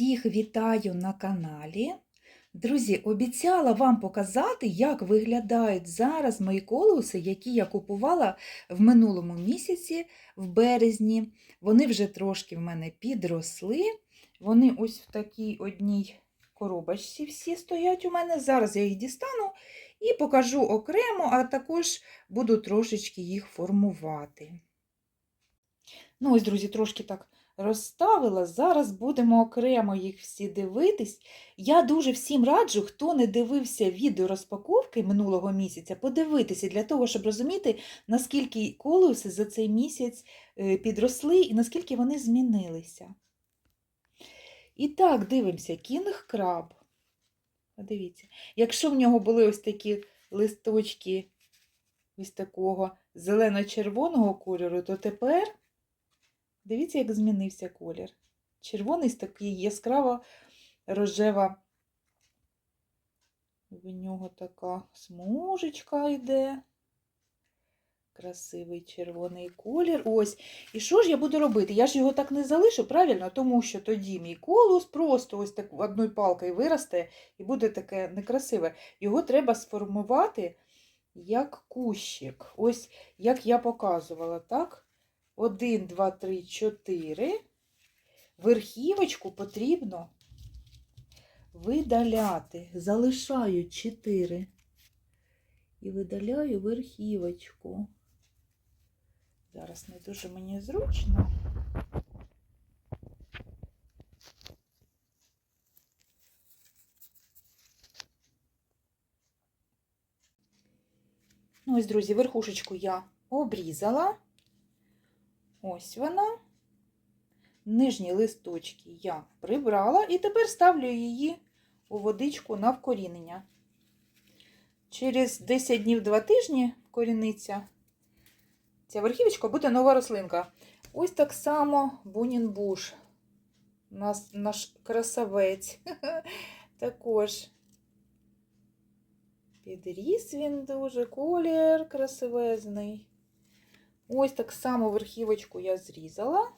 Всіх вітаю на каналі. Друзі, обіцяла вам показати, як виглядають зараз мої колуси, які я купувала в минулому місяці, в березні. Вони вже трошки в мене підросли. Вони ось в такій одній коробочці всі стоять у мене. Зараз я їх дістану і покажу окремо, а також буду трошечки їх формувати. Ну, ось, друзі, трошки так розставила. Зараз будемо окремо їх всі дивитись. Я дуже всім раджу, хто не дивився відео розпаковки минулого місяця, подивитися для того, щоб розуміти, наскільки колеси за цей місяць е, підросли і наскільки вони змінилися. І так, дивимося, кінг краб. Подивіться, якщо в нього були ось такі листочки ось такого зелено-червоного кольору, то тепер Дивіться, як змінився колір. Червоний такий яскраво рожева. В нього така смужечка йде. Красивий червоний колір. Ось. І що ж я буду робити? Я ж його так не залишу, правильно? Тому що тоді мій колос просто ось так одною палкою виросте і буде таке некрасиве. Його треба сформувати як кущик. Ось як я показувала, так? 1, 2, 3, 4. Верхівочку потрібно видаляти. Залишаю 4. І видаляю верхівочку. Зараз не дуже мені зручно. Ну, ось, друзі, верхушечку я обрізала. Ось вона. Нижні листочки я прибрала і тепер ставлю її у водичку на вкорінення. Через 10 днів 2 тижні вкоріниться ця верхівочка буде нова рослинка. Ось так само Бунінбуш. Нас, наш красавець. Також підріс він дуже колір красивезний. Ось так само верхівочку я зрізала.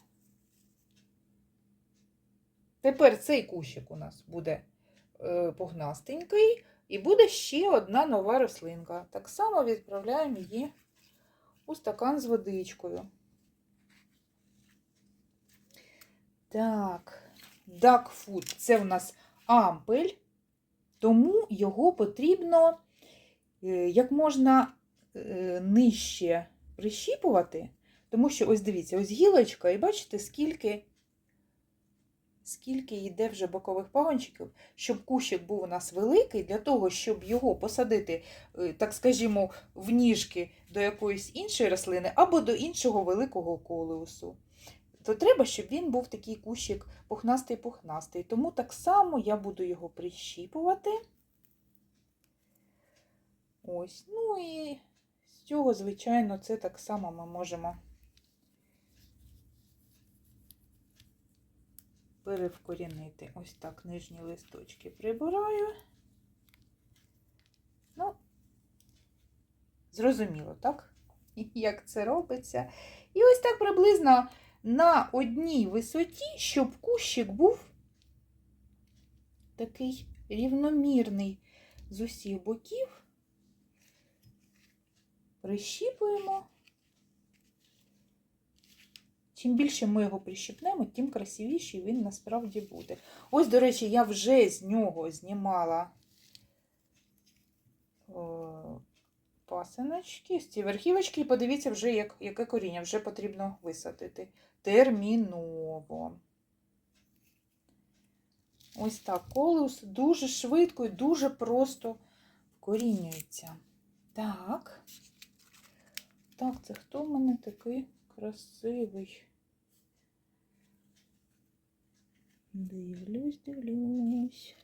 Тепер цей кущик у нас буде е, пухнастенький, і буде ще одна нова рослинка. Так само відправляємо її у стакан з водичкою. Так, Duckfood – це в нас ампель, тому його потрібно е, як можна е, нижче прищіпувати, тому що, ось дивіться, ось гілочка, і бачите, скільки скільки йде вже бокових пагончиків, щоб кущик був у нас великий, для того, щоб його посадити, е, так скажімо, в ніжки до якоїсь іншої рослини або до іншого великого колеусу. То треба, щоб він був такий кущик пухнастий-пухнастий. Тому так само я буду його прищіпувати. Ось, ну і з цього, звичайно, це так само ми можемо перевкорінити. Ось так нижні листочки прибираю. Ну, зрозуміло, так? Як це робиться. І ось так приблизно на одній висоті, щоб кущик був такий рівномірний з усіх боків прищіпуємо. Чим більше ми його прищіпнемо, тим красивіший він насправді буде. Ось, до речі, я вже з нього знімала пасиночки, з ці верхівочки, і подивіться, вже, як, яке коріння вже потрібно висадити. Терміново. Ось так, колеус дуже швидко і дуже просто вкорінюється. Так. Так, це хто в мене такий красивий? Дивлюсь, дивлюсь.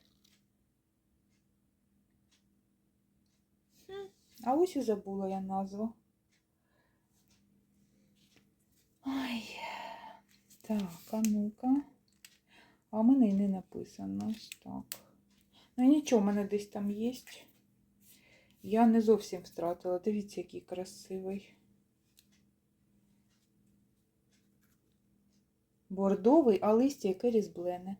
А ось і забула я назву. Ай, так, а ну-ка. А в мене й не написано так. Ну нічого, в мене десь там є. Я не зовсім втратила. Дивіться, який красивий. бордовий, а листя яке різблене.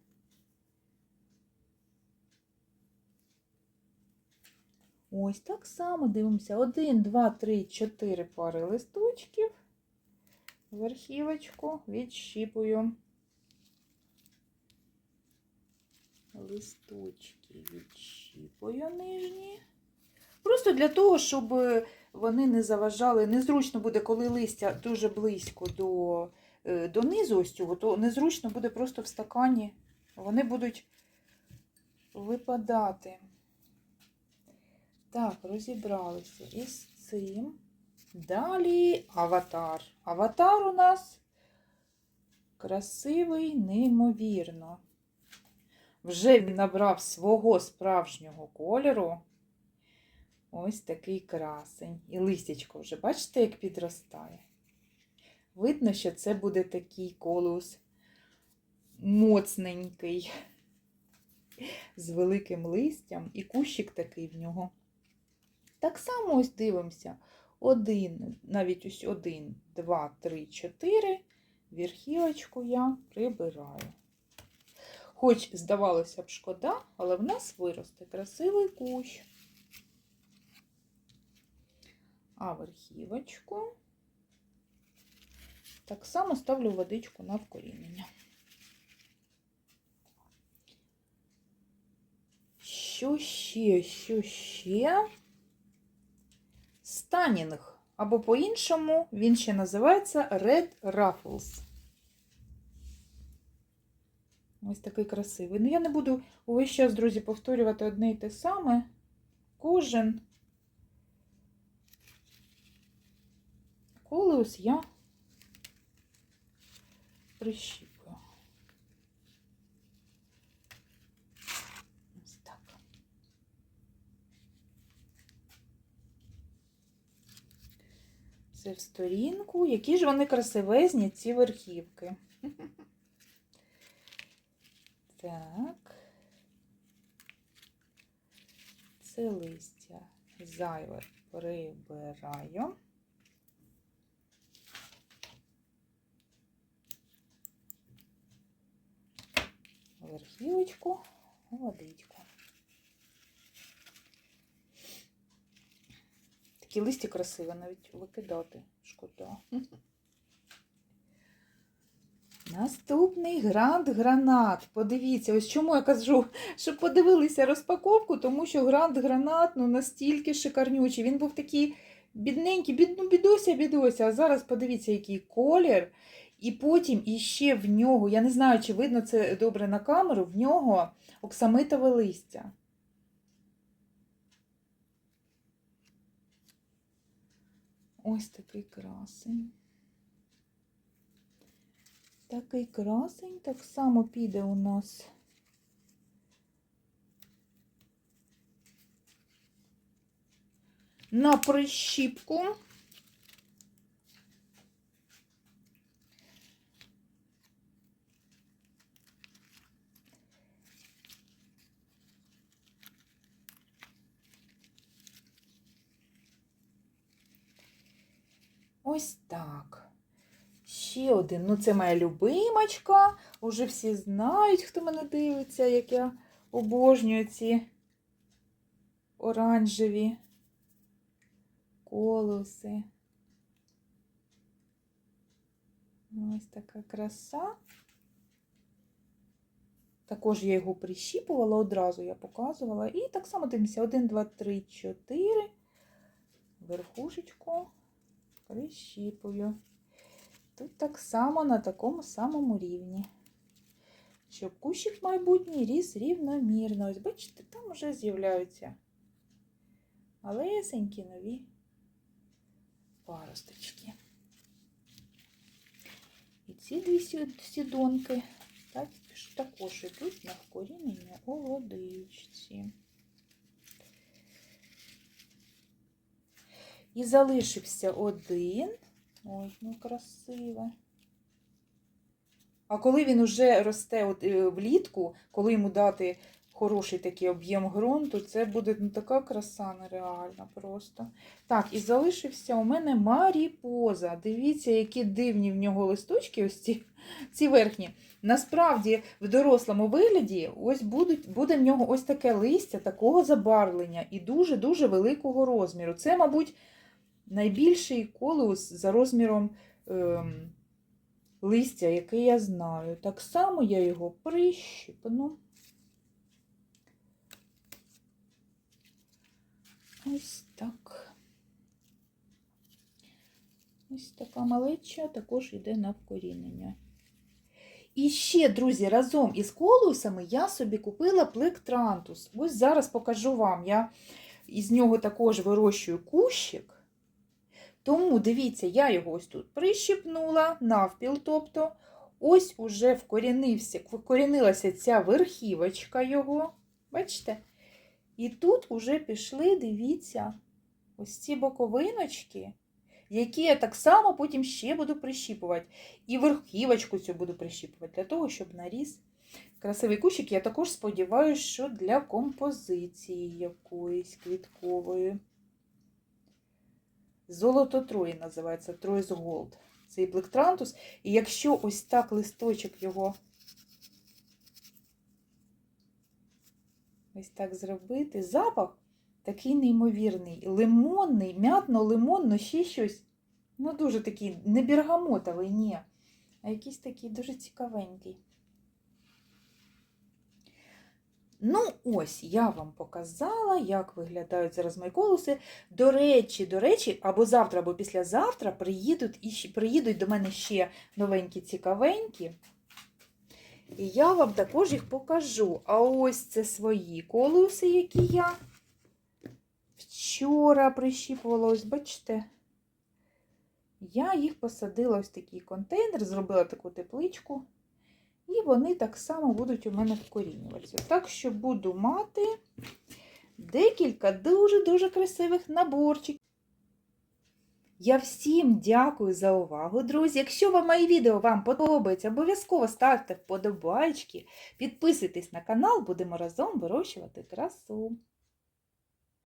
Ось так само дивимося. 1, 2, 3, 4 пари листочків. Верхівочку відщіпую. Листочки відщіпую нижні. Просто для того, щоб вони не заважали. Незручно буде, коли листя дуже близько до донизу ось цього, то незручно буде просто в стакані. Вони будуть випадати. Так, розібралися із цим. Далі аватар. Аватар у нас красивий, неймовірно. Вже він набрав свого справжнього кольору. Ось такий красень. І листячко вже, бачите, як підростає. Видно, що це буде такий колус моцненький, з великим листям, і кущик такий в нього. Так само ось дивимося. Один, навіть ось один, два, три, чотири. Верхівочку я прибираю. Хоч, здавалося б, шкода, але в нас виросте красивий кущ. А верхівочку так само ставлю водичку на вкорінення. Що ще, що ще? Станінг. Або по-іншому він ще називається Red Ruffles. Ось такий красивий. Ну, я не буду увесь час, друзі, повторювати одне і те саме. Кожен колеус я прищіпую. Ось так. Це в сторінку. Які ж вони красивезні, ці верхівки. Так. Це листя зайве прибираю. Верхівочку, водичку. Такі листя красиві, навіть викидати шкода. Наступний грант гранат. Подивіться, ось чому я кажу, щоб подивилися розпаковку, тому що грант гранат ну, настільки шикарнючий. Він був такий бідненький, бід, ну, бідося, бідося. А зараз подивіться, який колір. І потім іще в нього, я не знаю, чи видно це добре на камеру, в нього оксамитове листя. Ось такий красень. Такий красень так само піде у нас. На прищіпку. Ось так. Ще один. Ну, це моя любимочка. Уже всі знають, хто мене дивиться, як я обожнюю ці оранжеві колоси. Ось така краса. Також я його прищіпувала, одразу я показувала. І так само дивимося. 1, 2, 3, 4. Верхушечку прищіпую. Тут так само на такому самому рівні. Щоб кущик майбутній ріс рівномірно. Ось бачите, там вже з'являються малесенькі нові паросточки. І ці дві сідонки так, також йдуть на вкорінення у водичці. І залишився один. Ой, ну красиве. А коли він уже росте от, е, влітку, коли йому дати хороший такий об'єм ґрунту. Це буде ну, така краса нереальна просто. Так, і залишився у мене Маріпоза. Дивіться, які дивні в нього листочки, ось ці, ці верхні. Насправді, в дорослому вигляді ось будуть, буде в нього ось таке листя такого забарвлення і дуже-дуже великого розміру. Це, мабуть, найбільший колеус за розміром ем, листя, який я знаю. Так само я його прищипну. Ось так. Ось така малеча також йде на вкорінення. І ще, друзі, разом із колусами я собі купила плектрантус. Ось зараз покажу вам. Я із нього також вирощую кущик. Тому, дивіться, я його ось тут прищипнула навпіл, тобто ось уже вкорінився, вкорінилася ця верхівочка його. Бачите? І тут уже пішли, дивіться, ось ці боковиночки, які я так само потім ще буду прищіпувати. І верхівочку цю буду прищіпувати, для того, щоб наріс красивий кущик. Я також сподіваюся, що для композиції якоїсь квіткової. Золото Трої називається Троїс Голд. Цей плектрантус. І якщо ось так листочок його ось так зробити, запах такий неймовірний, лимонний, м'ятно-лимонно, ще щось. Ну, дуже такий, не бергамотовий, ні, а якийсь такий дуже цікавенький. Ну, ось, я вам показала, як виглядають зараз мої колоси. До речі, до речі, або завтра, або післязавтра приїдуть, і приїдуть до мене ще новенькі цікавенькі. І я вам також їх покажу. А ось це свої колоси, які я вчора прищіпувала, ось бачите. Я їх посадила ось такий контейнер, зробила таку тепличку. І вони так само будуть у мене вкорінюватися. Так що буду мати декілька дуже-дуже красивих наборчиків. Я всім дякую за увагу, друзі. Якщо вам моє відео вам подобається, обов'язково ставте вподобайки, підписуйтесь на канал, будемо разом вирощувати красу.